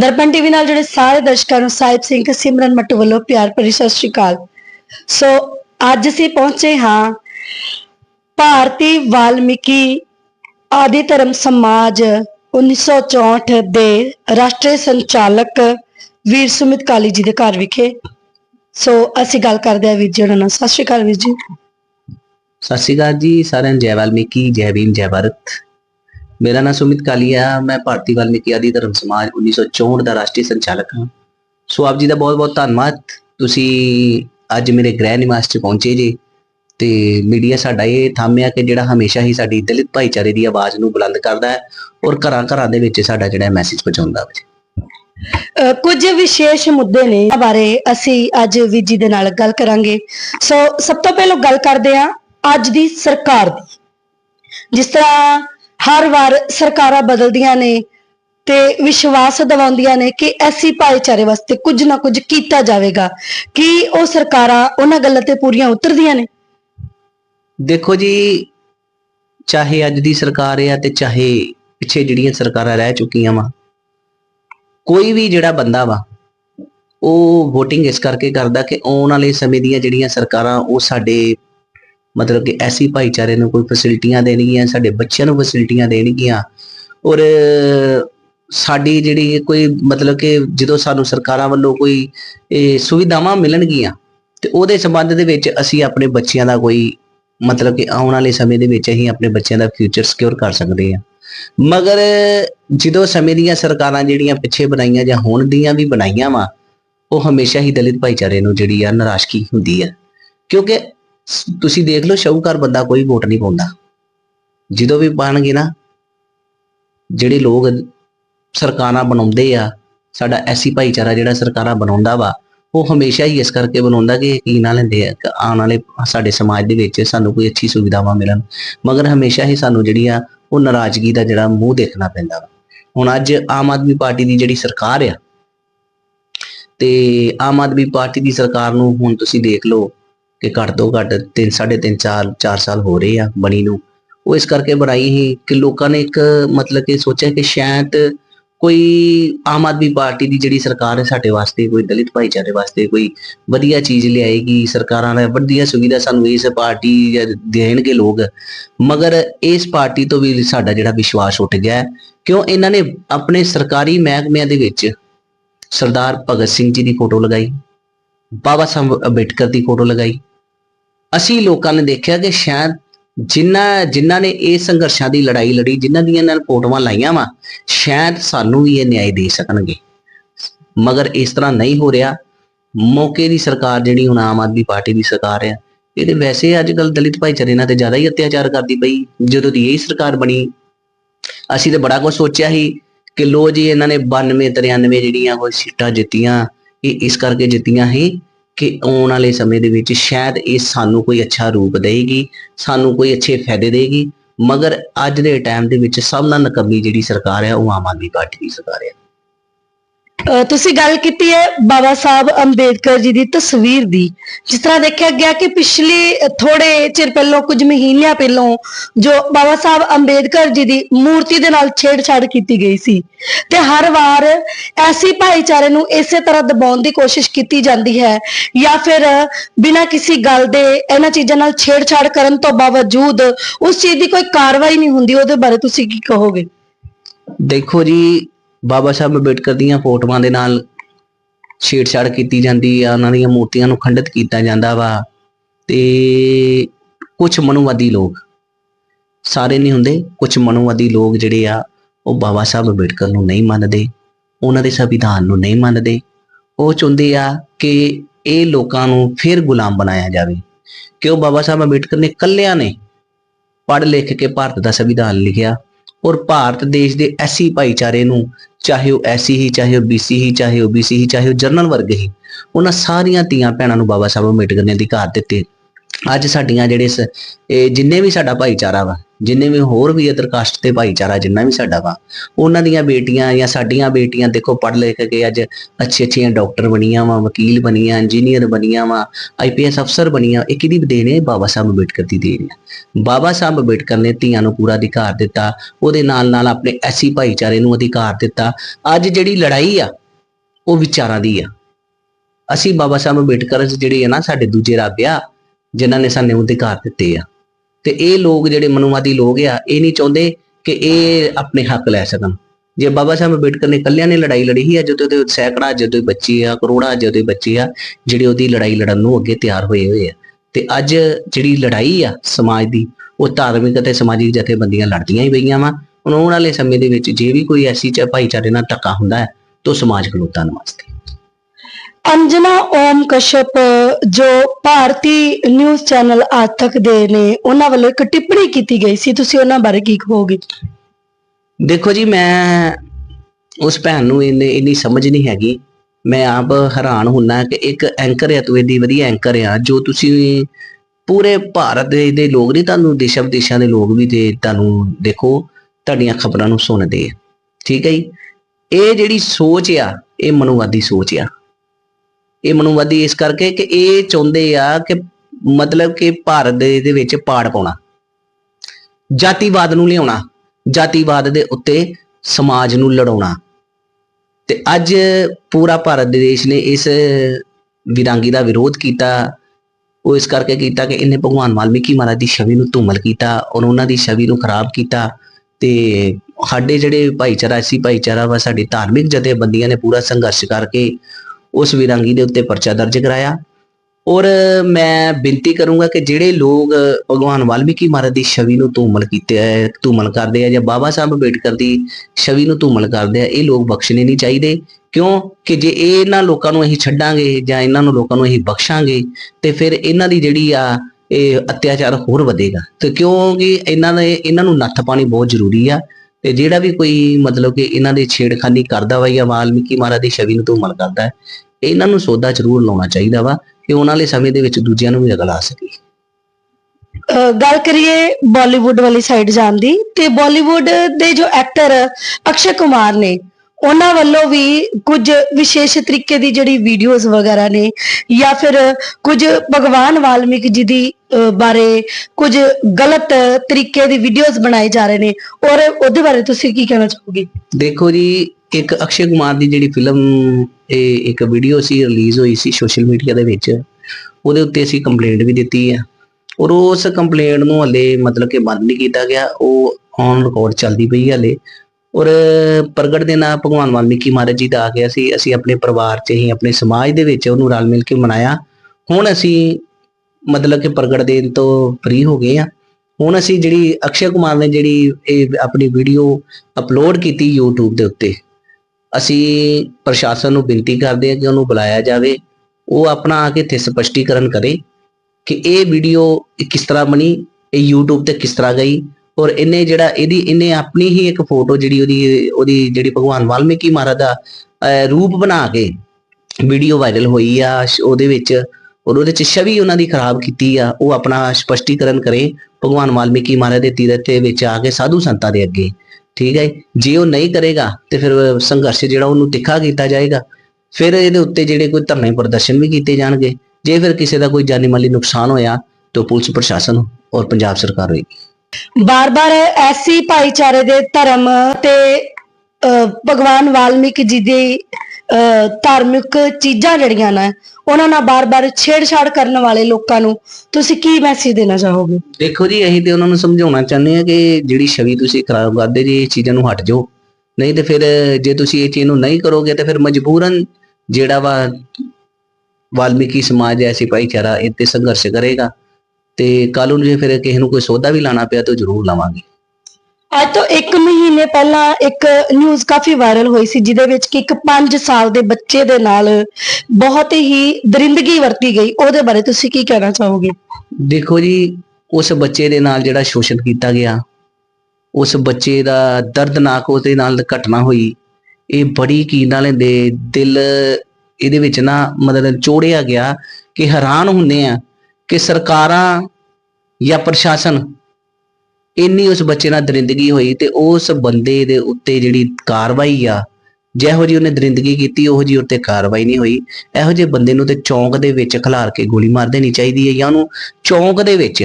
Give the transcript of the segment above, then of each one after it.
ਦਰਪਣ TV ਨਾਲ ਜਿਹੜੇ ਸਾਰੇ ਦਰਸ਼ਕਾਂ ਨੂੰ ਸਾਹਿਬ ਸਿੰਘ ਸਿਮਰਨ ਮੱਟੂ ਵੱਲੋਂ ਪਿਆਰ ਭਰੀ ਸਤਿ ਸ਼੍ਰੀ ਅਕਾਲ। ਸੋ ਅੱਜ ਅਸੀਂ ਪਹੁੰਚੇ ਹਾਂ ਭਾਰਤੀ ਵਾਲਮੀਕੀ ਆਦਿ ਧਰਮ ਸਮਾਜ 1964 ਦੇ ਰਾਸ਼ਟਰੀ ਸੰਚਾਲਕ ਵੀਰ ਸੁਮਿਤ ਕਾਲੀ ਜੀ ਦੇ ਘਰ ਵਿਖੇ। ਸੋ ਅਸੀਂ ਗੱਲ ਕਰਦੇ ਹਾਂ ਵੀਰ ਜੀ ਉਹਨਾਂ ਨਾਲ। ਸਤਿ ਸ਼੍ਰੀ ਅਕਾਲ ਵੀਰ ਜੀ। ਸਤਿ ਸ਼੍ਰੀ ਅਕਾਲ ਜੀ, ਸਾਰਿਆਂ ਨੂੰ ਜੈ ਵਾਲਮੀਕੀ, ਜੈ ਭੀਮ, ਜੈ ਭਾਰਤ। ਮੇਰਾ ਨਾਮ ਸੁਮਿਤ ਕਾਲੀਆ ਮੈਂ ਭਾਰਤੀ ਵਾਲਮੀਕੀ ਆਦਿ ਧਰਮ ਸਮਾਜ 1964 ਦਾ ਰਾਸ਼ਟਰੀ ਸੰਚਾਲਕ ਹਾਂ। ਸੋ ਆਪ ਜੀ ਦਾ ਬਹੁਤ ਬਹੁਤ ਧੰਨਵਾਦ। ਤੁਸੀਂ ਅੱਜ ਮੇਰੇ ਗ੍ਰਹਿ ਨਿਵਾਸ 'ਚ ਪਹੁੰਚੇ ਜੀ ਤੇ ਮੀਡੀਆ ਸਾਡਾ ਇਹ ਥਾਮਿਆ ਕਿ ਜਿਹੜਾ ਹਮੇਸ਼ਾ ਹੀ ਸਾਡੀ ਦਲਿਤ ਭਾਈਚਾਰੇ ਦੀ ਆਵਾਜ਼ ਨੂੰ ਬੁਲੰਦ ਕਰਦਾ ਹੈ ਔਰ ਘਰਾਂ ਘਰਾਂ ਦੇ ਵਿੱਚ ਸਾਡਾ ਜਿਹੜਾ ਮੈਸੇਜ ਪਹੁੰਚਾਉਂਦਾ ਹੈ ਅ, ਕੁਝ ਵਿਸ਼ੇਸ਼ ਮੁੱਦੇ ਨੇ ਬਾਰੇ ਅਸੀਂ ਅੱਜ ਵੀਰ ਦੇ ਨਾਲ ਗੱਲ ਕਰਾਂਗੇ। ਸੋ ਸਭ ਤੋਂ ਪਹਿਲਾਂ ਗੱਲ ਕਰਦੇ ਹਾਂ ਅੱਜ ਦੀ ਸਰਕਾਰ ਦੀ। ਜਿਸ ਤਰ੍ਹਾਂ ਹਰ ਵਾਰ ਸਰਕਾਰਾਂ ਬਦਲਦੀਆਂ ਨੇ ਤੇ ਵਿਸ਼ਵਾਸ ਦਿਵਾਉਂਦੀਆਂ ਨੇ ਕਿ ਐਸੀ ਭਾਈਚਾਰੇ ਵਾਸਤੇ ਕੁਝ ਨਾ ਕੁਝ ਕੀਤਾ ਜਾਵੇਗਾ। ਕੀ ਉਹ ਸਰਕਾਰਾਂ ਉਹਨਾਂ ਗੱਲਾਂ ਤੇ ਪੂਰੀਆਂ ਉਤਰਦੀਆਂ ਨੇ? ਦੇਖੋ ਜੀ, ਚਾਹੇ ਅੱਜ ਦੀ ਸਰਕਾਰ ਆ ਤੇ ਚਾਹੇ ਪਿੱਛੇ ਜਿਹੜੀਆਂ ਸਰਕਾਰਾਂ ਰਹਿ ਚੁੱਕੀਆਂ ਵਾ, ਕੋਈ ਵੀ ਜਿਹੜਾ ਬੰਦਾ ਵਾ, ਉਹ VOTING ਇਸ ਕਰਕੇ ਕਰਦਾ ਕਿ ਆਉਣ ਵਾਲੇ ਸਮੇਂ ਦੀਆਂ ਜਿਹੜੀਆਂ ਸਰਕਾਰਾਂ ਉਹ ਸਾਡੇ ਮਤਲਬ ਕਿ ਐਸੀ ਭਾਈਚਾਰੇ ਨੂੰ ਕੋਈ ਫੈਸਿਲਿਟੀਆਂ ਦੇਣਗੀਆਂ, ਸਾਡੇ ਬੱਚਿਆਂ ਨੂੰ ਫੈਸਿਲਿਟੀਆਂ ਦੇਣਗੀਆਂ ਔਰ ਸਾਡੀ ਜਿਹੜੀ ਕੋਈ ਮਤਲਬ ਕਿ ਜਦੋਂ ਸਾਨੂੰ ਸਰਕਾਰਾਂ ਵੱਲੋਂ ਕੋਈ, ਇਹ ਸੁਵਿਧਾਵਾਂ ਮਿਲਣਗੀਆਂ ਤੇ ਉਹਦੇ ਸੰਬੰਧ ਦੇ ਵਿੱਚ ਅਸੀਂ ਆਪਣੇ ਬੱਚਿਆਂ ਦਾ ਕੋਈ ਮਤਲਬ ਕਿ ਆਉਣ ਵਾਲੇ ਸਮੇਂ ਦੇ ਵਿੱਚ ਅਸੀਂ ਆਪਣੇ ਬੱਚਿਆਂ ਦਾ ਫਿਊਚਰ ਸਿਕਿਉਰ ਕਰ ਸਕਦੇ ਹਾਂ। ਮਗਰ ਜਦੋਂ ਸਮੇਂ ਦੀਆਂ ਸਰਕਾਰਾਂ ਜਿਹੜੀਆਂ ਪਿੱਛੇ ਬਣਾਈਆਂ ਜਾਂ ਹੁਣ ਦੀਆਂ ਵੀ ਬਣਾਈਆਂ ਵਾ, ਉਹ ਹਮੇਸ਼ਾ ਹੀ ਦਲਿਤ ਭਾਈਚਾਰੇ ਨੂੰ ਜਿਹੜੀ ਆ ਨਿਰਾਸ਼ਕੀ ਹੁੰਦੀ ਹੈ ਕਿਉਂਕਿ ਤੁਸੀਂ ਦੇਖ ਲਓ, ਸ਼ੌਹੂਕਾਰ ਬੰਦਾ ਕੋਈ ਵੋਟ ਨਹੀਂ ਪਾਉਂਦਾ। ਜਦੋਂ ਵੀ ਪਾਣਗੇ ਨਾ, ਜਿਹੜੇ ਲੋਕ ਸਰਕਾਰਾਂ ਬਣਾਉਂਦੇ ਆ, ਸਾਡਾ ਐਸੀ ਭਾਈਚਾਰਾ ਜਿਹੜਾ ਸਰਕਾਰਾਂ ਬਣਾਉਂਦਾ ਵਾ, ਉਹ ਹਮੇਸ਼ਾ ਹੀ ਇਸ ਕਰਕੇ ਬਣਾਉਂਦਾ ਕਿ ਕੀ ਨਾ ਲੈਂਦੇ ਆ, ਕਿ ਆਉਣ ਵਾਲੇ ਸਾਡੇ ਸਮਾਜ ਦੇ ਵਿੱਚ ਸਾਨੂੰ ਕੋਈ ਅੱਛੀ ਸੁਵਿਧਾਵਾਂ ਮਿਲਣ। ਮਗਰ ਹਮੇਸ਼ਾ ਹੀ ਸਾਨੂੰ ਜਿਹੜੀ ਆ ਉਹ ਨਾਰਾਜ਼ਗੀ ਦਾ ਜਿਹੜਾ ਮੂੰਹ ਦੇਖਣਾ ਪੈਂਦਾ ਵਾ। ਹੁਣ ਅੱਜ ਆਮ ਆਦਮੀ ਪਾਰਟੀ ਦੀ ਜਿਹੜੀ ਸਰਕਾਰ ਆ, ਤੇ ਆਮ ਆਦਮੀ ਪਾਰਟੀ ਦੀ ਸਰਕਾਰ ਨੂੰ ਹੁਣ ਤੁਸੀਂ ਦੇਖ ਲਓ ਕਿ ਘੱਟ ਤੋਂ ਘੱਟ 3 3.5 4 4 ਸਾਲ ਹੋ ਰਹੇ ਆ ਬਣੀ ਨੂੰ। ਉਹ ਇਸ ਕਰਕੇ ਬਣਾਈ ਸੀ ਕਿ ਲੋਕਾਂ ਨੇ ਇੱਕ ਮਤਲਬ ਕਿ ਸੋਚਿਆ ਕਿ ਸ਼ਾਇਦ ਕੋਈ ਆਮ ਆਦਮੀ ਪਾਰਟੀ ਦੀ ਜਿਹੜੀ ਸਰਕਾਰ ਹੈ ਸਾਡੇ ਵਾਸਤੇ, ਕੋਈ ਦਲਿਤ ਭਾਈਚਾਰੇ ਵਾਸਤੇ ਕੋਈ ਵਧੀਆ ਚੀਜ਼ ਲਿਆਏਗੀ, ਸਰਕਾਰਾਂ ਨੇ ਵਧੀਆ ਸੁਵਿਧਾ ਸਾਨੂੰ ਇਸ ਪਾਰਟੀ ਦੇਣਗੇ ਲੋਕ। ਮਗਰ ਇਸ ਪਾਰਟੀ ਤੋਂ ਵੀ ਸਾਡਾ ਜਿਹੜਾ ਵਿਸ਼ਵਾਸ ਉੱਠ ਗਿਆ ਕਿਉਂ? ਇਹਨਾਂ ਨੇ ਆਪਣੇ ਸਰਕਾਰੀ ਮਹਿਕਮਿਆਂ ਦੇ ਵਿੱਚ ਸਰਦਾਰ ਭਗਤ ਸਿੰਘ ਜੀ ਦੀ ਫੋਟੋ ਲਗਾਈ, ਬਾਬਾ ਸਾਹਿਬ ਅੰਬੇਡਕਰ ਦੀ ਫੋਟੋ ਲਗਾਈ ਅਸੀਂ ਲੋਕਾਂ ਨੇ ਦੇਖਿਆ ਕਿ ਸ਼ਾਇਦ ਜਿਨ੍ਹਾਂ ਜਿਨ੍ਹਾਂ ਨੇ ਇਹ ਸੰਘਰਸ਼ਾਂ ਦੀ ਲੜਾਈ ਲੜੀ ਜਿਨ੍ਹਾਂ ਦੀਆਂ ਇਹਨਾਂ ਨੇ ਫੋਟੋਆਂ ਲਾਈਆਂ ਵਾ, ਸ਼ਾਇਦ ਸਾਨੂੰ ਵੀ ਇਹ ਨਿਆਂ ਦੇ ਸਕਣਗੇ। ਮਗਰ ਇਸ ਤਰ੍ਹਾਂ ਨਹੀਂ ਹੋ ਰਿਹਾ। ਮੌਕੇ ਦੀ ਸਰਕਾਰ ਜਿਹੜੀ ਹੁਣ ਆਮ ਆਦਮੀ ਪਾਰਟੀ ਦੀ ਸਰਕਾਰ ਹੈ ਇਹਦੇ ਵੈਸੇ ਅੱਜ ਕੱਲ ਦਲਿਤ ਭਾਈਚਾਰੇ ਨਾਲ ਤੇ ਜ਼ਿਆਦਾ ਹੀ ਅਤਿਆਚਾਰ ਕਰਦੀ ਪਈ। ਜਦੋਂ ਦੀ ਇਹ ਸਰਕਾਰ ਬਣੀ, ਅਸੀਂ ਤੇ ਬੜਾ ਕੁਝ ਸੋਚਿਆ ਸੀ ਕਿ ਲੋ ਜੀ, ਇਹਨਾਂ ਨੇ 92 93 ਜਿਹੜੀਆਂ ਉਹ ਸੀਟਾਂ ਜਿੱਤੀਆਂ, ਇਹ ਇਸ ਕਰਕੇ ਜਿੱਤੀਆਂ ਸੀ। ਕਿ ਆਉਣ ਵਾਲੇ ਸਮੇਂ ਦੇ ਵਿੱਚ ਸ਼ਾਇਦ ਇਹ ਸਾਨੂੰ ਕੋਈ ਅੱਛਾ ਰੂਪ ਦੇਗੀ ਸਾਨੂੰ ਕੋਈ ਅੱਛੇ ਫਾਇਦੇ ਦੇਗੀ ਮਗਰ ਅੱਜ ਦੇ ਟਾਈਮ ਦੇ ਵਿੱਚ ਸਭ ਨਾਲ ਨਕਮੀ ਜਿਹੜੀ ਸਰਕਾਰ ਹੈ ਉਹ ਆਮ ਆਦਮੀ ਪਾਰਟੀ ਦੀ ਸਰਕਾਰ ਹੈ। ਤੁਸੀਂ ਗੱਲ ਕੀਤੀ ਹੈ ਬਾਬਾ ਸਾਹਿਬ ਅੰਬੇਦਕਰ ਜੀ ਦੀ ਤਸਵੀਰ ਦੀ, ਜਿਸ ਤਰ੍ਹਾਂ ਦੇਖਿਆ ਗਿਆ ਕਿ ਪਿਛਲੇ ਥੋੜੇ ਚਿਰ ਪਹਿਲਾਂ, ਕੁਝ ਮਹੀਨਿਆਂ ਪਹਿਲਾਂ ਜੋ ਬਾਬਾ ਸਾਹਿਬ ਅੰਬੇਦਕਰ ਜੀ ਦੀ ਮੂਰਤੀ ਦੇ ਨਾਲ ਛੇੜਛਾੜ ਕੀਤੀ ਗਈ ਸੀ ਤੇ ਹਰ ਵਾਰ ਐਸੀ ਭਾਈਚਾਰੇ ਨੂੰ ਇਸੇ ਤਰ੍ਹਾਂ ਦਬਾਉਣ ਦੀ ਕੋਸ਼ਿਸ਼ ਕੀਤੀ ਜਾਂਦੀ ਹੈ ਜਾਂ ਫਿਰ ਬਿਨਾਂ ਕਿਸੇ ਗੱਲ ਦੇ ਇਹਨਾਂ ਚੀਜ਼ਾਂ ਨਾਲ ਛੇੜਛਾੜ ਕਰਨ ਤੋਂ ਬਾਵਜੂਦ ਉਸ ਚੀਜ਼ ਦੀ ਕੋਈ ਕਾਰਵਾਈ ਨਹੀਂ ਹੁੰਦੀ, ਉਹਦੇ ਬਾਰੇ ਤੁਸੀਂ ਕੀ ਕਹੋਗੇ? ਦੇਖੋ ਜੀ ਬਾਬਾ ਸਾਹਿਬ ਅੰਬੇਡਕਰ ਦੀਆਂ ਫੋਟੋਆਂ ਦੇ ਨਾਲ ਛੇੜਛਾੜ ਕੀਤੀ ਜਾਂਦੀ ਆ, ਉਹਨਾਂ ਦੀਆਂ ਮੂਰਤੀਆਂ ਨੂੰ ਖੰਡਿਤ ਕੀਤਾ ਜਾਂਦਾ ਵਾ ਤੇ ਕੁਝ ਮਨੁਵਾਦੀ ਲੋਕ, ਸਾਰੇ ਨਹੀਂ ਹੁੰਦੇ ਕੁਝ ਮਨੁਵਾਦੀ ਲੋਕ ਜਿਹੜੇ ਆ, ਉਹ ਬਾਬਾ ਸਾਹਿਬ ਅੰਬੇਡਕਰ ਨੂੰ ਨਹੀਂ ਮੰਨਦੇ, ਉਹਨਾਂ ਦੇ ਸੰਵਿਧਾਨ ਨੂੰ ਨਹੀਂ ਮੰਨਦੇ। ਉਹ ਚਾਹੁੰਦੇ ਆ ਕਿ ਇਹ ਲੋਕਾਂ ਨੂੰ ਫਿਰ ਗੁਲਾਮ ਬਣਾਇਆ ਜਾਵੇ ਕਿ ਉਹ ਬਾਬਾ ਸਾਹਿਬ ਅੰਬੇਡਕਰ ਨੇ ਕੱਲਿਆਂ ਨੇ ਪੜ੍ਹ ਲਿਖ ਕੇ ਭਾਰਤ ਦਾ ਸੰਵਿਧਾਨ ਲਿਖਿਆ ਔਰ ਭਾਰਤ ਦੇਸ਼ ਦੇ ਐਸੀ ਭਾਈਚਾਰੇ ਨੂੰ, ਚਾਹੇ ਉਹ ਐਸੀ ਹੀ, ਚਾਹੇ ਉਹ ਬੀਸੀ ਹੀ, ਚਾਹੇ ਉਹ ਬੀਸੀ ਹੀ, ਚਾਹੇ ਉਹ ਜਰਨਲ ਵਰਗ ਹੀ, ਉਹਨਾਂ ਸਾਰੀਆਂ ਧੀਆਂ ਭੈਣਾਂ ਨੂੰ ਬਾਬਾ ਸਾਹਿਬ ਅੰਬੇਡਕਰ ਨੇ ਅਧਿਕਾਰ ਦਿੱਤੇ। ਅੱਜ ਸਾਡੀਆਂ ਜਿਹੜੇ ਸ- ਇਹ ਜਿੰਨੇ ਵੀ ਸਾਡਾ ਭਾਈਚਾਰਾ ਵਾ ਜਿੰਨੇ ਵੀ ਹੋਰ ਵੀ ਅਦਰ ਕਾਸਟ ਤੇ ਭਾਈਚਾਰਾ ਜਿੰਨਾ ਵੀ ਸਾਡਾ ਵਾ, ਉਹਨਾਂ ਦੀਆਂ ਬੇਟੀਆਂ ਜਾਂ ਸਾਡੀਆਂ ਬੇਟੀਆਂ ਦੇਖੋ ਪੜ੍ਹ ਲਿਖ ਕੇ ਅੱਜ ਅੱਛੀ ਅੱਛੀਆਂ ਡਾਕਟਰ ਬਣੀਆਂ ਵਾ, ਵਕੀਲ ਬਣੀਆਂ ਇੰਜੀਨੀਅਰ ਬਣੀਆਂ ਵਾ ਆਈਪੀਐਸ ਅਫਸਰ ਬਣੀਆਂ ਇਹ ਕਿਹਦੀ ਦੇਣ ਹੈ, ਬਾਬਾ ਸਾਹਿਬ ਅੰਬੇਡਕਰ ਦੀ ਦੇਣ ਹੈ। ਬਾਬਾ ਸਾਹਿਬ ਅੰਬੇਡਕਰ ਨੇ ਧੀਆਂ ਨੂੰ ਪੂਰਾ ਅਧਿਕਾਰ ਦਿੱਤਾ, ਉਹਦੇ ਨਾਲ ਨਾਲ ਆਪਣੇ ਐਸੀ ਭਾਈਚਾਰੇ ਨੂੰ ਅਧਿਕਾਰ ਦਿੱਤਾ, ਅੱਜ ਜਿਹੜੀ ਲੜਾਈ ਆ, ਉਹ ਵਿਚਾਰਾਂ ਦੀ ਆ। ਅਸੀਂ ਬਾਬਾ ਸਾਹਿਬ ਅੰਬੇਡਕਰ ਜਿਹੜੇ ਆ ਨਾ, ਸਾਡੇ ਦੂਜੇ ਰੱਬ ਆ, ਜਿਨ੍ਹਾਂ ਨੇ ਸਾਨੂੰ ਅਧਿਕਾਰ ਦਿੱਤੇ ਆ। ਤੇ ਇਹ ਲੋਕ ਜਿਹੜੇ ਮਨੁਵਾਦੀ ਲੋਕ ਆ, ਇਹ ਨਹੀਂ ਚਾਹੁੰਦੇ ਕਿ ਇਹ ਆਪਣੇ ਹੱਕ ਲੈ ਸਕਣ। ਜੇ ਬਾਬਾ ਸਾਹਿਬ ਅੰਬੇਡਕਰ ਨੇ ਇਕੱਲਿਆਂ ਨੇ ਲੜਾਈ ਲੜੀ ਆ ਜਦੋਂ ਤੇ ਸੈਂਕੜਾ ਜਦੋਂ ਬੱਚੇ ਆ, ਕਰੋੜਾਂ ਜਦੋਂ ਬੱਚੇ ਆ, ਜਿਹੜੇ ਉਹਦੀ ਲੜਾਈ ਲੜਨ ਨੂੰ ਅੱਗੇ ਤਿਆਰ ਹੋਏ ਹੋਏ ਆ। ਤੇ ਅੱਜ ਜਿਹੜੀ ਲੜਾਈ ਆ ਸਮਾਜ ਦੀ, ਉਹ ਧਾਰਮਿਕ ਅਤੇ ਸਮਾਜਿਕ ਜਥੇਬੰਦੀਆਂ ਲੜਦੀਆਂ ਹੀ ਪਈਆਂ ਵਾ। ਹੁਣ ਆਉਣ ਵਾਲੇ ਸਮੇਂ ਦੇ ਵਿੱਚ ਜੇ ਵੀ ਕੋਈ ਐਸੀ ਚ ਭਾਈਚਾਰੇ ਨਾਲ ਧੱਕਾ ਹੁੰਦਾ ਹੈ, ਤਾਂ ਸਮਾਜ ਖਲੋਤਾ ਨਮਸਤੇ ਅੰਜਨਾ ਓਮ ਕਸ਼ਪ, ਜੋ ਭਾਰਤੀ ਨਿਊਜ਼ ਚੈਨਲ ਆਜ ਦੇ ਨੇ, ਉਹਨਾਂ ਵੱਲੋਂ ਇੱਕ ਟਿੱਪਣੀ ਕੀਤੀ ਗਈ ਸੀ। ਤੁਸੀਂ ਉਹਨਾਂ ਬਾਰੇ ਕੀ ਕਹੋਗੇ? ਦੇਖੋ ਜੀ, ਮੈਂ ਉਸ ਭੈਣ ਨੂੰ ਇੰਨੇ, ਇੰਨੀ ਸਮਝ ਨਹੀਂ ਹੈਗੀ। ਮੈਂ ਆਪ ਹੈਰਾਨ ਹੁੰਨਾ ਕਿ ਇੱਕ ਐਂਕਰ ਹੈ, ਤੂੰ ਇੰਨੀ ਵਧੀਆ ਐਂਕਰ ਆ, ਜੋ ਤੁਸੀਂ ਪੂਰੇ ਭਾਰਤ ਦੇ ਦੇ ਲੋਕ ਨਹੀਂ, ਤੁਹਾਨੂੰ ਦੇਸ਼ਾਂ ਵਿਦੇਸ਼ਾਂ ਦੇ ਲੋਕ ਵੀ ਤੇ ਤੁਹਾਨੂੰ ਦੇਖੋ, ਤੁਹਾਡੀਆਂ ਖਬਰਾਂ ਨੂੰ ਸੁਣਦੇ ਆ। ਠੀਕ ਹੈ ਜੀ? ਇਹ ਜਿਹੜੀ ਸੋਚ ਆ, ਇਹ ਮਨੁਵਾਦੀ ਸੋਚ ਆ। ਇਹ ਮਨੋਵਾਦੀ ਇਸ ਕਰਕੇ ਕਿ ਇਹ ਚਾਹੁੰਦੇ ਆ ਕਿ ਮਤਲਬ ਕਿ ਭਾਰਤ ਦੇ ਦੇ ਵਿੱਚ ਪਾੜ ਪਾਉਣਾ। ਜਾਤੀਵਾਦ ਨੂੰ ਲਿਆਉਣਾ, ਜਾਤੀਵਾਦ ਦੇ ਉੱਤੇ ਸਮਾਜ ਨੂੰ ਲੜਾਉਣਾ। ਤੇ ਅੱਜ ਪੂਰਾ ਭਾਰਤ ਦੇ ਦੇਸ਼ ਨੇ ਇਸ ਵਿਰਾਂਗੀ ਦਾ ਵਿਰੋਧ ਕੀਤਾ। ਉਹ ਇਸ ਕਰਕੇ ਕੀਤਾ ਕਿ ਇਹਨੇ ਭਗਵਾਨ ਵਾਲਮੀਕੀ ਮਹਾਰਾਜ ਦੀ ਛਵੀ ਨੂੰ ਧੂਮਲ ਕੀਤਾ ਔਰ ਉਹਨਾਂ ਦੀ ਛਵੀ ਨੂੰ ਖਰਾਬ ਕੀਤਾ। ਤੇ ਸਾਡੇ ਜਿਹੜੇ ਭਾਈਚਾਰਾ ਸੀ ਭਾਈਚਾਰਾ ਵਾ, ਸਾਡੀ ਧਾਰਮਿਕ ਜਥੇਬੰਦੀਆਂ ਨੇ ਪੂਰਾ ਸੰਘਰਸ਼ ਕਰਕੇ ਉਸ ਵਿਰਾਂਗੀ ਦੇ ਉੱਤੇ ਪਰਚਾ ਦਰਜ ਕਰਾਇਆ। ਔਰ ਮੈਂ ਬੇਨਤੀ ਕਰੂੰਗਾ ਕਿ ਜਿਹੜੇ ਲੋਕ ਭਗਵਾਨ ਵਾਲਮੀਕੀ ਮਹਾਰਾਜ ਦੀ ਛਵੀ ਨੂੰ ਧੂਮਲ ਕੀਤੇ ਹੈ ਧੂਮਲ ਕਰਦੇ ਆ ਜਾਂ ਬਾਬਾ ਸਾਹਿਬ ਅੰਬੇਡਕਰ ਦੀ ਛਵੀ ਨੂੰ ਧੂਮਲ ਕਰਦੇ ਆ, ਇਹ ਲੋਕ ਬਖਸ਼ਣੇ ਨਹੀਂ ਚਾਹੀਦੇ। ਕਿਉਂ? ਕਿ ਜੇ ਇਹਨਾਂ ਲੋਕਾਂ ਨੂੰ ਅਸੀਂ ਛੱਡਾਂਗੇ ਜਾਂ ਇਹਨਾਂ ਨੂੰ ਲੋਕਾਂ ਨੂੰ ਅਸੀਂ ਬਖਸ਼ਾਂਗੇ, ਤੇ ਫਿਰ ਇਹਨਾਂ ਦੀ ਜਿਹੜੀ ਆ, ਇਹ ਅਤਿਆਚਾਰ ਹੋਰ ਵਧੇਗਾ। ਤੇ ਕਿਉਂਕਿ ਇਹਨਾਂ ਦੇ, ਇਹਨਾਂ ਨੂੰ ਨੱਥ ਪਾਣੀ ਬਹੁਤ ਜ਼ਰੂਰੀ ਆ। ਤੇ ਜਿਹੜਾ ਵੀ ਕੋਈ ਮਤਲਬ ਕਿ ਇਹਨਾਂ ਦੇ ਛੇੜਖਾਨੀ ਕਰਦਾ ਵਾ ਜਾਂ ਵਾਲਮੀਕੀ ਮਹਾਰਾਜ ਦੀ ਛਵੀ ਨੂੰ ਧੂਮਲ ਕਰਦਾ ਹੈ, ਇਹਨਾਂ ਨੂੰ ਸੋਧਾ ਜ਼ਰੂਰ ਲਾਉਣਾ ਚਾਹੀਦਾ ਵਾ ਕਿ ਆਉਣ ਵਾਲੇ ਸਮੇਂ ਦੇ ਵਿੱਚ ਦੂਜਿਆਂ ਨੂੰ ਵੀ ਅਗਲ ਆ ਸਕੇ। ਅਹ ਗੱਲ ਕਰੀਏ ਬਾਲੀਵੁੱਡ ਵਾਲੀ ਸਾਈਡ ਜਾਣ ਦੀ, ਤੇ ਬਾਲੀਵੁੱਡ ਦੇ ਜੋ ਐਕਟਰ ਅਕਸ਼ੇ ਕੁਮਾਰ ਨੇ ਉਹਨਾਂ ਵੱਲੋਂ ਵੀ ਕੁਝ ਵਿਸ਼ੇਸ਼ ਤਰੀਕੇ ਦੀ ਜਿਹੜੀ ਵੀਡੀਓਜ਼ ਵਗੈਰਾ ਨੇ ਜਾਂ ਫਿਰ ਕੁਝ ਭਗਵਾਨ ਵਾਲਮੀਕ ਜੀ ਦੀ ਬਾਰੇ ਕੁਝ ਗਲਤ ਤਰੀਕੇ ਦੀ ਵੀਡੀਓਜ਼ ਬਣਾਏ ਜਾ ਰਹੇ ਨੇ। ਔਰ ਉਹਦੇ ਬਾਰੇ ਤੁਸੀਂ ਕੀ ਕਹਿਣਾ ਚਾਹੋਗੇ? ਦੇਖੋ ਜੀ, ਇੱਕ ਅਕਸ਼ੇ ਕੁਮਾਰ ਦੀ ਜਿਹੜੀ ਫਿਲਮ ਇਹ ਇੱਕ ਵੀਡੀਓ ਸੀ ਰਿਲੀਜ਼ ਹੋਈ ਸੀ ਸੋਸ਼ਲ ਮੀਡੀਆ ਦੇ ਵਿੱਚ। ਉਹਦੇ ਉੱਤੇ ਅਸੀਂ ਕੰਪਲੇਂਟ ਵੀ ਦਿੱਤੀ ਆ। ਔਰ ਉਸ ਕੰਪਲੇਂਟ ਨੂੰ ਹਲੇ ਮਤਲਬ ਕਿ ਬੰਦ ਨਹੀਂ ਕੀਤਾ ਗਿਆ। ਉਹ ਔਨ ਰਿਕਾਰਡ ਚੱਲਦੀ ਪਈ ਹਲੇ। ਔਰ ਪ੍ਰਗਟ ਦੇ ਨਾਲ ਭਗਵਾਨ ਵਾਲਮੀਕੀ ਮਹਾਰਾਜ ਜੀ ਦਾ ਆ ਗਿਆ ਸੀ। ਅਸੀਂ ਆਪਣੇ ਪਰਿਵਾਰ 'ਚ ਹੀ, ਆਪਣੇ ਸਮਾਜ ਦੇ ਵਿੱਚ ਉਹਨੂੰ ਰਲ ਮਿਲ ਕੇ ਮਨਾਇਆ। ਹੁਣ ਅਸੀਂ ਮਤਲਬ ਕਿ ਪ੍ਰਗਟ ਦੇਣ ਤੋਂ ਫ੍ਰੀ ਹੋ ਗਏ ਆ ਹੁਣ ਅਸੀਂ ਜਿਹੜੀ ਅਕਸ਼ੇ ਕੁਮਾਰ ਨੇ ਜਿਹੜੀ ਇਹ ਆਪਣੀ ਵੀਡੀਓ ਅਪਲੋਡ ਕੀਤੀ YouTube ਦੇ ਉੱਤੇ, ਅਸੀਂ ਪ੍ਰਸ਼ਾਸਨ ਨੂੰ ਬੇਨਤੀ ਕਰਦੇ ਹਾਂ ਕਿ ਉਹਨੂੰ ਬੁਲਾਇਆ ਜਾਵੇ। ਉਹ ਆਪਣਾ ਆ ਕੇ ਇੱਥੇ ਸਪਸ਼ਟੀਕਰਨ ਕਰੇ ਕਿ ਇਹ ਵੀਡੀਓ ਕਿਸ ਤਰ੍ਹਾਂ ਬਣੀ, ਇਹ YouTube ਤੇ ਕਿਸ ਤਰ੍ਹਾਂ ਗਈ ਔਰ ਇਹਨੇ ਜਿਹੜਾ ਇਹਦੀ, ਇਹਨੇ ਆਪਣੀ ਹੀ ਇੱਕ ਫੋਟੋ ਜਿਹੜੀ ਉਹਦੀ ਉਹਦੀ ਜਿਹੜੀ ਭਗਵਾਨ ਵਾਲਮੀਕੀ ਮਹਾਰਾਜ ਦਾ ਰੂਪ ਬਣਾ ਕੇ ਵੀਡੀਓ ਵਾਇਰਲ ਹੋਈ ਆ ਉਹਦੇ ਵਿੱਚ ਔਰ ਉਹਦੇ ਚ ਛਵੀ ਉਹਨਾਂ ਦੀ ਖਰਾਬ ਕੀਤੀ ਆ, ਉਹ ਆਪਣਾ ਸਪਸ਼ਟੀਕਰਨ ਕਰੇ ਭਗਵਾਨ ਵਾਲਮੀਕੀ ਮਹਾਰਾਜ ਦੇ ਤੀਰਥ ਦੇ ਵਿੱਚ ਆ ਕੇ ਸਾਧੂ ਸੰਤਾਂ ਦੇ ਅੱਗੇ। ਠੀਕ ਹੈ ਜੇ? ਉਹ ਨਹੀਂ ਕਰੇਗਾ ਤੇ ਫਿਰ ਸੰਘਰਸ਼ ਜਿਹੜਾ ਉਹਨੂੰ ਤਿੱਖਾ ਕੀਤਾ ਜਾਏਗਾ, ਫਿਰ ਇਹਦੇ ਉੱਤੇ ਜਿਹੜੇ ਕੋਈ ਧਰਨੇ ਪ੍ਰਦਰਸ਼ਨ ਵੀ ਕੀਤੇ ਜਾਣਗੇ। ਜੇ ਫਿਰ ਕਿਸੇ ਦਾ ਕੋਈ ਜਾਨੀ ਮਾਲੀ ਨੁਕਸਾਨ ਹੋਇਆ, ਤਾਂ ਪੁਲਿਸ ਪ੍ਰਸ਼ਾਸਨ ਔਰ ਪੰਜਾਬ ਸਰਕਾਰ ਹੋਏਗੀ। ਬਾਰ-ਬਾਰ ਐਸੀ ਭਾਈਚਾਰੇ ਦੇ ਧਰਮ ਤੇ ਭਗਵਾਨ ਵਾਲਮੀਕ ਜੀ ਦੀ ਧਾਰਮਿਕ ਚੀਜ਼ਾਂ ਜਿਹੜੀਆਂ ਨੇ, ਉਹਨਾਂ ਨਾਲ ਬਾਰ-ਬਾਰ ਛੇੜਛਾੜ ਕਰਨ ਵਾਲੇ ਲੋਕਾਂ ਨੂੰ ਤੁਸੀਂ ਕੀ ਮੈਸੇਜ ਦੇਣਾ ਚਾਹੋਗੇ? ਦੇਖੋ ਜੀ, ਅਸੀਂ ਤੇ ਉਹਨਾਂ ਨੂੰ ਸਮਝਾਉਣਾ ਚਾਹੁੰਦੇ ਹਾਂ ਕਿ ਜਿਹੜੀ ਛਵੀ ਤੁਸੀਂ ਖਰਾਬ ਕਰਦੇ ਜੀ, ਇਹ ਚੀਜ਼ਾਂ ਨੂੰ ਹਟ ਜਾਓ। ਨਹੀਂ ਤੇ ਫਿਰ ਜੇ ਤੁਸੀਂ ਇਹ ਚੀਜ਼ ਨੂੰ ਨਹੀਂ ਕਰੋਗੇ ਤੇ ਫਿਰ ਮਜਬੂਰਨ ਜਿਹੜਾ ਵਾ ਵਾਲਮੀਕੀ ਸਮਾਜ ਐਸੀ ਭਾਈਚਾਰਾ ਇਹ ਤੇ ਸੰਘਰਸ਼ ਕਰੇਗਾ। ਤੇ ਕੱਲ ਨੂੰ ਜੇ ਫਿਰ ਕਿਸੇ ਨੂੰ ਕੋਈ ਸੌਦਾ ਵੀ ਲਾਣਾ ਪਿਆ ਤਾਂ ਜ਼ਰੂਰ ਲਾਵਾਂਗੇ। ਅੱਜ ਤੋਂ 1 ਮਹੀਨੇ ਪਹਿਲਾਂ ਇੱਕ ਨਿਊਜ਼ ਕਾਫੀ ਵਾਇਰਲ ਹੋਈ ਸੀ ਜਿਹਦੇ ਵਿੱਚ ਕਿ ਇੱਕ 5 ਸਾਲ ਦੇ ਬੱਚੇ ਦੇ ਨਾਲ ਬਹੁਤ ਹੀ ਦਰਿੰਦਗੀ ਵਰਤੀ ਗਈ। ਉਹਦੇ ਬਾਰੇ ਤੁਸੀਂ ਕੀ ਕਹਿਣਾ ਚਾਹੋਗੇ? ਦੇਖੋ ਜੀ ਉਸ ਬੱਚੇ ਦੇ ਨਾਲ ਜਿਹੜਾ ਸ਼ੋਸ਼ਣ ਕੀਤਾ ਗਿਆ ਉਸ ਬੱਚੇ ਦਾ ਦਰਦਨਾਕ ਉਹਦੇ ਨਾਲ ਘਟਨਾ ਹੋਈ। ਇਹ ਬੜੀ ਕੀ ਨਾਲ ਦੇ ਦਿਲ ਇਹਦੇ ਵਿੱਚ ਨਾ ਮਤਲਬ ਚੋੜਿਆ ਗਿਆ ਕਿ ਹੈਰਾਨ ਹੁੰਦੇ ਆ ਕਿ ਸਰਕਾਰਾਂ ਜਾਂ ਪ੍ਰਸ਼ਾਸਨ ਇੰਨੀ ਉਸ ਬੱਚੇ ਨਾਲ ਦਰਿੰਦਗੀ ਹੋਈ ਤੇ ਉਸ ਬੰਦੇ ਦੇ ਉੱਤੇ ਜਿਹੜੀ ਕਾਰਵਾਈ ਆ, ਜਿਹੋ ਜੀ ਉਹਨੇ ਦਰਿੰਦਗੀ ਕੀਤੀ, ਉਹੋ ਜੀ ਉੱਤੇ ਕਾਰਵਾਈ ਨਹੀਂ ਹੋਈ। ਇਹੋ ਜਿਹੇ ਬੰਦੇ ਨੂੰ ਤੇ ਚੌਂਕ ਦੇ ਵਿੱਚ ਖਿਲਾਰ ਕੇ ਗੋਲੀ ਮਾਰ ਦੇਣੀ ਚਾਹੀਦੀ ਹੈ ਜਾਂ ਉਹਨੂੰ ਚੌਂਕ ਦੇ ਵਿੱਚ,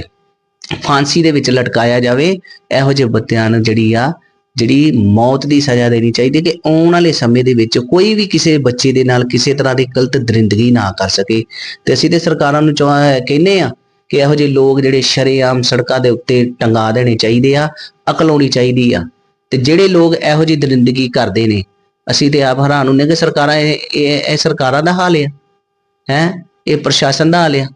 ਫਾਂਸੀ ਦੇ ਵਿੱਚ ਲਟਕਾਇਆ ਜਾਵੇ, ਇਹੋ ਜਿਹੇ ਬੱਚਿਆਂ ਨੂੰ ਜਿਹੜੀ ਆ ਜਿਹੜੀ ਮੌਤ ਦੀ ਸਜ਼ਾ ਦੇਣੀ ਚਾਹੀਦੀ ਕਿ ਆਉਣ ਵਾਲੇ ਸਮੇਂ ਦੇ ਵਿੱਚ ਕੋਈ ਵੀ ਕਿਸੇ ਬੱਚੇ ਦੇ ਨਾਲ ਕਿਸੇ ਤਰ੍ਹਾਂ ਦੀ ਗਲਤ ਦਰਿੰਦਗੀ ਨਾ ਕਰ ਸਕੇ। ਤੇ ਅਸੀਂ ਤੇ ਸਰਕਾਰਾਂ ਨੂੰ ਚਾਹ- ਕਹਿੰਦੇ ਆ ਕਿ ਇਹੋ ਜਿਹੇ ਲੋਕ ਜਿਹੜੇ ਸ਼ਰੇਆਮ ਸੜਕਾਂ ਦੇ ਉੱਤੇ ਟੰਗਾ ਦੇਣੇ ਚਾਹੀਦੇ ਆ, ਅਕਲ ਹੋਣੀ ਚਾਹੀਦੀ ਆ। ਤੇ ਜਿਹੜੇ ਲੋਕ ਇਹੋ ਜਿਹੀ ਦਰਿੰਦਗੀ ਕਰਦੇ ਨੇ, ਅਸੀਂ ਤੇ ਆਪ ਹੈਰਾਨ ਹੁੰਨੇ ਕਿ ਸਰਕਾਰਾਂ ਇਹ ਇਹ ਇਹ ਸਰਕਾਰਾਂ ਦਾ ਹਾਲ ਆ। ਹੈ? ਇਹ ਪ੍ਰਸ਼ਾਸਨ ਦਾ ਹਾਲ ਆ।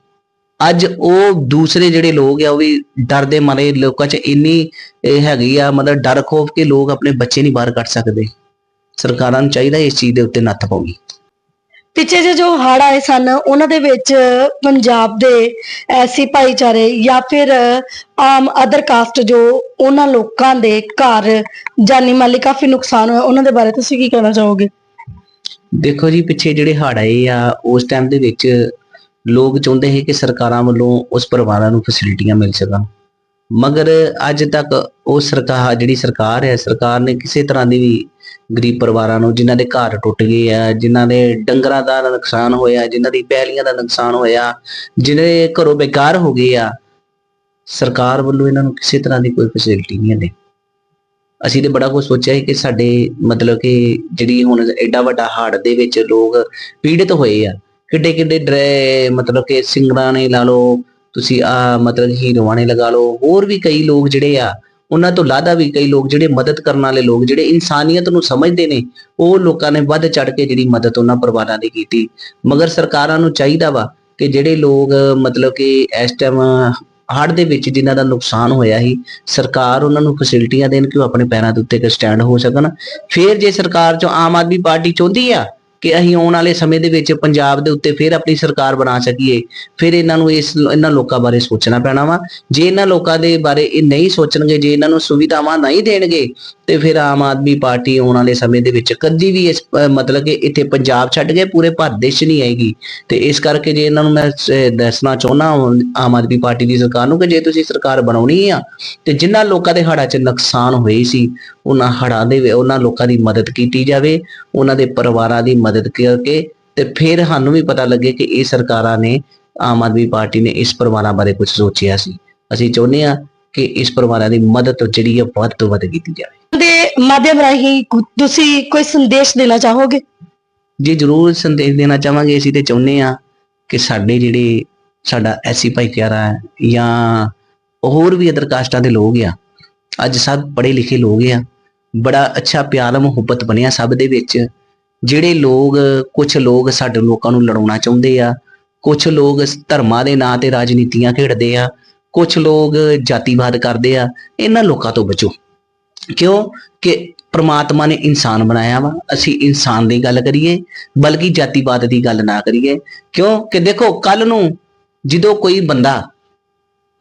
ਅੱਜ ਉਹ ਦੂਸਰੇ ਜਿਹੜੇ ਲੋਕ ਆ ਉਹ ਵੀ ਡਰ ਦੇ ਮਾਰੇ ਲੋਕਾਂ 'ਚ ਇੰਨੀ ਇਹ ਹੈਗੀ ਆ ਮਤਲਬ ਡਰ ਖੋਫ ਕੇ ਲੋਕ ਆਪਣੇ ਬੱਚੇ ਨਹੀਂ ਬਾਹਰ ਕੱਢ ਸਕਦੇ। ਸਰਕਾਰਾਂ ਨੂੰ ਚਾਹੀਦਾ ਇਸ ਚੀਜ਼ ਦੇ ਉੱਤੇ ਨੱਥ ਪਾਉਣੀ। ਪਿੱਛੇ ਜੋ ਹੜ੍ਹ ਆਏ ਸਨ ਉਹਨਾਂ ਦੇ ਵਿੱਚ ਪੰਜਾਬ ਦੇ ਐਸੀ ਭਾਈਚਾਰੇ ਜਾਂ ਫਿਰ ਆਮ ਅਦਰ ਕਾਸਟ ਜੋ ਉਹਨਾਂ ਲੋਕਾਂ ਦੇ ਘਰ ਜਾਨੀ ਮਾਲੀ ਕਾਫੀ ਨੁਕਸਾਨ ਹੋਇਆ ਉਹਨਾਂ ਦੇ ਬਾਰੇ ਤੁਸੀਂ ਕੀ ਕਹਿਣਾ ਚਾਹੋਗੇ? ਦੇਖੋ ਜੀ ਪਿੱਛੇ ਜਿਹੜੇ ਹੜ੍ਹ ਆਏ ਆ ਉਸ ਟਾਈਮ ਦੇ ਵਿੱਚ ਲੋਕ ਚਾਹੁੰਦੇ ਸੀ ਕਿ ਸਰਕਾਰਾਂ ਵੱਲੋਂ ਉਸ ਪਰਿਵਾਰਾਂ ਨੂੰ ਫੈਸਿਲਿਟੀਆਂ ਮਿਲ ਸਕਣ। ਮਗਰ ਅੱਜ ਤੱਕ ਉਹ ਸਰਕਾਰ ਜਿਹੜੀ ਸਰਕਾਰ ਹੈ, ਸਰਕਾਰ ਨੇ ਕਿਸੇ ਤਰ੍ਹਾਂ ਦੀ ਵੀ ਗਰੀਬ ਪਰਿਵਾਰਾਂ ਨੂੰ, ਜਿਨ੍ਹਾਂ ਦੇ ਘਰ ਟੁੱਟ ਗਏ ਆ, ਜਿਨ੍ਹਾਂ ਦੇ ਡੰਗਰਾਂ ਦਾ ਨੁਕਸਾਨ ਹੋਇਆ, ਜਿਨ੍ਹਾਂ ਦੀ ਪੈਲੀਆਂ ਦਾ ਨੁਕਸਾਨ ਹੋਇਆ ਜਿਹਨੇ ਘਰੋਂ ਬੇਕਾਰ ਹੋ ਗਏ ਆ, ਸਰਕਾਰ ਵੱਲੋਂ ਇਹਨਾਂ ਨੂੰ ਕਿਸੇ ਤਰ੍ਹਾਂ ਦੀ ਕੋਈ ਫੈਸਿਲਿਟੀ ਨਹੀਂ ਹੈ ਅਸੀਂ ਤੇ ਬੜਾ ਕੁਝ ਸੋਚਿਆ ਹੈ ਕਿ ਸਾਡੇ ਮਤਲਬ ਕਿ ਜਿਹੜੀ ਹੁਣ ਐਡਾ ਵੱਡਾ ਹੜ੍ਹ ਦੇ ਵਿੱਚ ਲੋਕ ਪੀੜਿਤ ਹੋਏ ਆ ਕਿੱਡੇ ਕਿੱਡੇ ਡਰੇ, ਮਤਲਬ ਕਿ ਸਿੰਗਰਾਂ ਨੇ ਲਾ ਲਓ, ਤੁਸੀਂ ਆ ਮਤਲਬ ਹੀਰੋਆਂ ਨੇ ਲਗਾ ਲਓ, ਹੋਰ ਵੀ ਕਈ ਲੋਕ ਜਿਹੜੇ ਆ, ਉਹਨਾਂ ਤੋਂ ਲਾਦਾ ਵੀ ਕਈ ਲੋਕ ਜਿਹੜੇ ਮਦਦ ਕਰਨ ਵਾਲੇ ਲੋਕ ਜਿਹੜੇ ਇਨਸਾਨੀਅਤ ਨੂੰ ਸਮਝਦੇ ਨੇ, ਉਹ ਲੋਕਾਂ ਨੇ ਵੱਧ ਚੜ ਕੇ ਜਿਹੜੀ ਮਦਦ ਉਹਨਾਂ ਪਰਿਵਾਰਾਂ ਦੀ ਕੀਤੀ। ਮਗਰ ਸਰਕਾਰਾਂ ਨੂੰ ਚਾਹੀਦਾ ਵਾ ਕਿ ਜਿਹੜੇ ਲੋਕ ਮਤਲਬ ਕਿ ਇਸ ਟਾਈਮ ਹੜ੍ਹ ਦੇ ਵਿੱਚ ਜਿਨ੍ਹਾਂ ਦਾ ਨੁਕਸਾਨ ਹੋਇਆ ਸੀ, ਸਰਕਾਰ ਉਹਨਾਂ ਨੂੰ ਫੈਸਿਲਿਟੀਆਂ ਦੇਣ ਕਿ ਉਹ ਆਪਣੇ ਪੈਰਾਂ ਦੇ ਉੱਤੇ ਸਟੈਂਡ ਹੋ ਸਕਣ। ਫਿਰ ਜੇ ਸਰਕਾਰ ਚੋਂ ਆਮ ਆਦਮੀ ਪਾਰਟੀ ਚਾਹੁੰਦੀ ਆ ਕਿ ਅਸੀਂ ਆਉਣ ਵਾਲੇ ਸਮੇਂ ਦੇ ਵਿੱਚ ਪੰਜਾਬ ਦੇ ਉੱਤੇ ਫਿਰ ਆਪਣੀ ਸਰਕਾਰ ਬਣਾ ਸਕੀਏ, ਫਿਰ ਇਹਨਾਂ ਨੂੰ ਇਸ, ਇਹਨਾਂ ਲੋਕਾਂ ਬਾਰੇ ਸੋਚਣਾ ਪੈਣਾ ਵਾ। ਜੇ ਇਹਨਾਂ ਲੋਕਾਂ ਦੇ ਬਾਰੇ ਇਹ ਨਹੀਂ ਸੋਚਣਗੇ, ਜੇ ਇਹਨਾਂ ਨੂੰ ਸੁਵਿਧਾਵਾਂ ਨਹੀਂ ਦੇਣਗੇ, ਤੇ ਫਿਰ ਆਮ ਆਦਮੀ ਪਾਰਟੀ ਆਉਣ ਵਾਲੇ ਸਮੇਂ ਦੇ ਵਿੱਚ ਕਦੀ ਵੀ ਇਸ ਮਤਲਬ ਕਿ ਇੱਥੇ ਪੰਜਾਬ ਛੱਡ ਕੇ ਪੂਰੇ ਭਾਰਤ ਦੇਸ਼ ਨਹੀਂ ਆਏਗੀ। ਤੇ ਇਸ ਕਰਕੇ ਜੇ ਇਹਨਾਂ ਨੂੰ ਮੈਂ ਦੱਸਣਾ ਚਾਹੁੰਦਾ ਆਮ ਆਦਮੀ ਪਾਰਟੀ ਦੀ ਸਰਕਾਰ ਨੂੰ ਕਿ ਜੇ ਤੁਸੀਂ ਸਰਕਾਰ ਬਣਾਉਣੀ ਆ, ਤੇ ਜਿਨ੍ਹਾਂ ਲੋਕਾਂ ਦੇ ਹੜ੍ਹਾਂ 'ਚ ਨੁਕਸਾਨ ਹੋਏ ਸੀ, ਉਹਨਾਂ ਹੜ੍ਹਾਂ ਦੇ, ਉਹਨਾਂ ਲੋਕਾਂ ਦੀ ਮਦਦ ਕੀਤੀ ਜਾਵੇ, ਉਹਨਾਂ ਦੇ ਪਰਿਵਾਰਾਂ ਦੀ ਮਦਦ ਕਰਕੇ ਤੇ ਫਿਰ ਸਾਨੂੰ ਵੀ ਪਤਾ ਲੱਗੇ ਕਿ ਇਹ ਸਰਕਾਰਾਂ ਨੇ ਆਮ ਆਦਮੀ ਪਾਰਟੀ ਨੇ ਇਸ ਪਰਿਵਾਰਾਂ ਬਾਰੇ ਕੁਝ ਸੋਚਿਆ ਸੀ। ਅਸੀਂ ਚਾਹੁੰਦੇ ਆ ਕਿ ਇਸ ਪਰਿਵਾਰਾਂ ਦੀ ਮਦਦ ਜਿਹੜੀ ਹੈ ਵੱਧ ਤੋਂ ਵੱਧ ਕੀਤੀ ਜਾਵੇ। ਦੇ ਮਾਧਿਅਮ ਰਾਹੀਂ ਤੁਸੀਂ ਕੋਈ ਸੰਦੇਸ਼ ਦੇਣਾ ਚਾਹੋਗੇ? ਜੀ ਜਰੂਰ ਸੰਦੇਸ਼ ਦੇਣਾ ਚਾਹਾਂਗੇ। ਅਸੀਂ ਤੇ ਚਾਹੁੰਦੇ ਆ ਕਿ ਸਾਡੇ ਜਿਹੜੇ ਸਾਡਾ ਐਸੀ ਭਾਈਚਾਰਾ ਹੈ ਜਾਂ ਹੋਰ ਵੀ ਅਦਰ ਕਾਸਟਾਂ ਦੇ ਲੋਕ ਆ ਅੱਜ ਸਭ ਪੜ੍ਹੇ ਲਿਖੇ ਲੋਕ ਆ ਬੜਾ ਅੱਛਾ ਪਿਆਰ ਮੁਹੱਬਤ ਬਣਿਆ ਸਭ ਦੇ ਵਿੱਚ। ਜਿਹੜੇ ਲੋਕ ਕੁਝ ਲੋਕ ਸਾਡੇ ਲੋਕਾਂ ਨੂੰ ਲੜਾਉਣਾ ਚਾਹੁੰਦੇ ਆ ਕੁਝ ਲੋਕ ਧਰਮਾਂ ਦੇ ਨਾਂ ਤੇ ਰਾਜਨੀਤੀਆਂ ਖੇਡਦੇ ਆ ਕੁਝ ਲੋਕ ਜਾਤੀਵਾਦ ਕਰਦੇ ਆ, ਇਹਨਾਂ ਲੋਕਾਂ ਤੋਂ ਬਚੋ। ਕਿਉਂ? ਕਿ ਪ੍ਰਮਾਤਮਾ ਨੇ ਇਨਸਾਨ ਬਣਾਇਆ ਵਾ। ਅਸੀਂ ਇਨਸਾਨ ਦੀ ਗੱਲ ਕਰੀਏ, ਬਲਕਿ ਜਾਤੀਵਾਦ ਦੀ ਗੱਲ ਨਾ ਕਰੀਏ। ਕਿਉਂ? ਕਿ ਦੇਖੋ, ਕੱਲ ਨੂੰ ਜਦੋਂ ਕੋਈ ਬੰਦਾ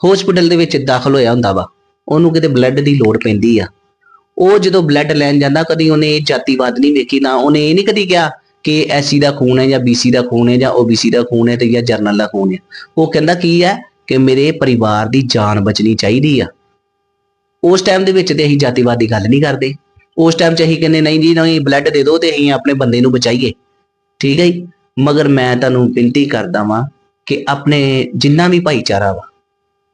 ਹਸਪੀਟਲ ਦੇ ਵਿੱਚ ਦਾਖਲ ਹੋਇਆ ਹੁੰਦਾ ਵਾ, ਉਹਨੂੰ ਕਿਤੇ ਬਲੱਡ ਦੀ ਲੋੜ ਪੈਂਦੀ ਆ। ਉਹ ਜਦੋਂ ਬਲੱਡ ਲੈਣ ਜਾਂਦਾ, ਕਦੀ ਉਹਨੇ ਜਾਤੀਵਾਦ ਨਹੀਂ ਵੇਖੀ, ਨਾ ਉਹਨੇ ਇਹ ਨਹੀਂ ਕਦੀ ਕਿਹਾ ਕਿ ਐਸੀ ਦਾ ਖੂਨ ਹੈ ਜਾਂ ਬੀਸੀ ਦਾ ਖੂਨ ਹੈ ਜਾਂ ਓਬੀਸੀ ਦਾ ਖੂਨ ਹੈ ਤੇ ਜਾਂ ਜਰਨਲ ਦਾ ਖੂਨ ਹੈ। ਉਹ ਕਹਿੰਦਾ ਕੀ ਹੈ ਕਿ ਮੇਰੇ ਪਰਿਵਾਰ ਦੀ ਜਾਨ ਬਚਣੀ ਚਾਹੀਦੀ ਆ। ਉਸ ਟਾਈਮ ਦੇ ਵਿੱਚ ਤੇ ਅਸੀਂ ਜਾਤੀਵਾਦ ਦੀ ਗੱਲ ਨਹੀਂ ਕਰਦੇ। ਉਸ ਟਾਈਮ 'ਚ ਅਸੀਂ ਕਹਿੰਦੇ, ਨਹੀਂ ਜੀ, ਨਹੀਂ ਬਲੱਡ ਦੇ ਦਿਓ ਤੇ ਅਸੀਂ ਆਪਣੇ ਬੰਦੇ ਨੂੰ ਬਚਾਈਏ। ਠੀਕ ਹੈ ਜੀ? ਮਗਰ ਮੈਂ ਤੁਹਾਨੂੰ ਬੇਨਤੀ ਕਰਦਾ ਵਾਂ ਕਿ ਆਪਣੇ ਜਿੰਨਾ ਵੀ ਭਾਈਚਾਰਾ ਵਾ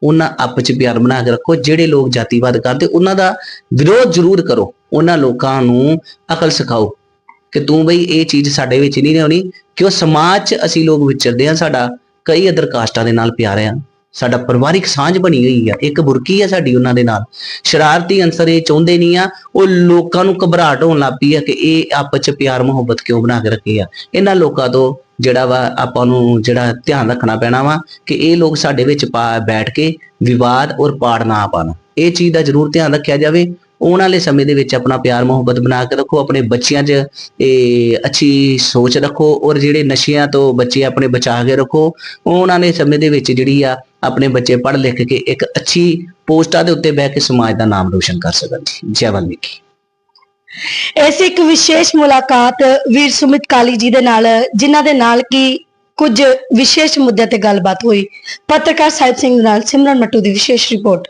ਉਹਨਾਂ ਆਪਸ ਚ ਪਿਆਰ ਬਣਾ ਕੇ ਰੱਖੋ, ਜਿਹੜੇ ਲੋਕ ਜਾਤੀਵਾਦ ਕਰਦੇ, ਉਹਨਾਂ ਦਾ ਵਿਰੋਧ ਜ਼ਰੂਰ ਕਰੋ। ਉਹਨਾਂ ਲੋਕਾਂ ਨੂੰ ਅਕਲ ਸਿਖਾਓ ਕਿ ਤੂੰ ਬਈ ਇਹ ਚੀਜ਼ ਸਾਡੇ ਵਿੱਚ ਨਹੀਂ ਰਹਿਣੀ ਕਿਉਂ ਸਮਾਜ 'ਚ ਅਸੀਂ ਲੋਕ ਵਿਚਰਦੇ ਆ ਸਾਡਾ ਕਈ ਅਦਰ ਕਾਸਟਾਂ ਦੇ ਨਾਲ ਪਿਆਰ ਆ, ਸਾਡਾ ਪਰਿਵਾਰਿਕ ਸਾਂਝ ਬਣੀ ਹੋਈ ਆ, ਇੱਕ ਬੁਰਕੀ ਆ ਸਾਡੀ ਉਹਨਾਂ ਦੇ ਨਾਲ। ਸ਼ਰਾਰਤੀ ਅੰਸਰ ਇਹ ਚਾਹੁੰਦੇ ਨਹੀਂ ਆ, ਉਹ ਲੋਕਾਂ ਨੂੰ ਘਬਰਾਹਟ ਹੋਣ ਲੱਗ ਪਈ ਆ ਕਿ ਇਹ ਆਪਸ ਚ ਪਿਆਰ ਮੁਹੱਬਤ ਕਿਉਂ ਬਣਾ ਕੇ ਰੱਖੀ ਆ। ਇਹਨਾਂ ਲੋਕਾਂ ਤੋਂ ਜਿਹੜਾ ਵਾ ਆਪਾਂ ਨੂੰ ਜਿਹੜਾ ਧਿਆਨ ਰੱਖਣਾ ਪੈਣਾ ਵਾ ਕਿ ਇਹ ਲੋਕ ਸਾਡੇ ਵਿੱਚ ਪਾ- ਬੈਠ ਕੇ ਵਿਵਾਦ ਔਰ ਪਾੜ ਨਾ ਪਾਣ। ਇਹ ਚੀਜ਼ ਦਾ ਜ਼ਰੂਰ ਧਿਆਨ ਰੱਖਿਆ ਜਾਵੇ। ਆਉਣ ਵਾਲੇ ਸਮੇਂ ਦੇ ਵਿੱਚ ਆਪਣਾ ਪਿਆਰ ਮੁਹੱਬਤ ਬਣਾ ਕੇ ਰੱਖੋ, ਆਪਣੇ ਬੱਚਿਆਂ 'ਚ ਇਹ ਅੱਛੀ ਸੋਚ ਰੱਖੋ ਔਰ ਜਿਹੜੇ ਨਸ਼ਿਆਂ ਤੋਂ ਬੱਚੇ ਆਪਣੇ ਬਚਾ ਕੇ ਰੱਖੋ। ਉਹਨਾਂ ਵਾਲੇ ਸਮੇਂ ਦੇ ਵਿੱਚ ਜਿਹੜੀ ਆ ਆਪਣੇ ਬੱਚੇ ਪੜ੍ਹ ਲਿਖ ਕੇ ਇੱਕ ਅੱਛੀ ਪੋਸਟਾਂ ਦੇ ਉੱਤੇ ਬਹਿ ਕੇ ਸਮਾਜ ਦਾ ਨਾਮ ਰੋਸ਼ਨ ਕਰ ਸਕਣ। ਜੀ ਜੈ ਵਾਲਮੀਕੀ ਐਸੀ ਇੱਕ ਵਿਸ਼ੇਸ਼ ਮੁਲਾਕਾਤ ਵੀਰ ਸੁਮਿਤ ਕਾਲੀ ਜੀ ਦੇ ਨਾਲ ਜਿਨ੍ਹਾਂ ਦੇ ਨਾਲ ਕੀ ਕੁਝ ਵਿਸ਼ੇਸ਼ ਮੁੱਦਿਆਂ ਤੇ ਗੱਲਬਾਤ ਹੋਈ ਪੱਤਰਕਾਰ ਸਾਹਿਬ ਸਿੰਘ ਨਾਲ ਸਿਮਰਨ ਮੱਟੂ ਦੀ ਵਿਸ਼ੇਸ਼ ਰਿਪੋਰਟ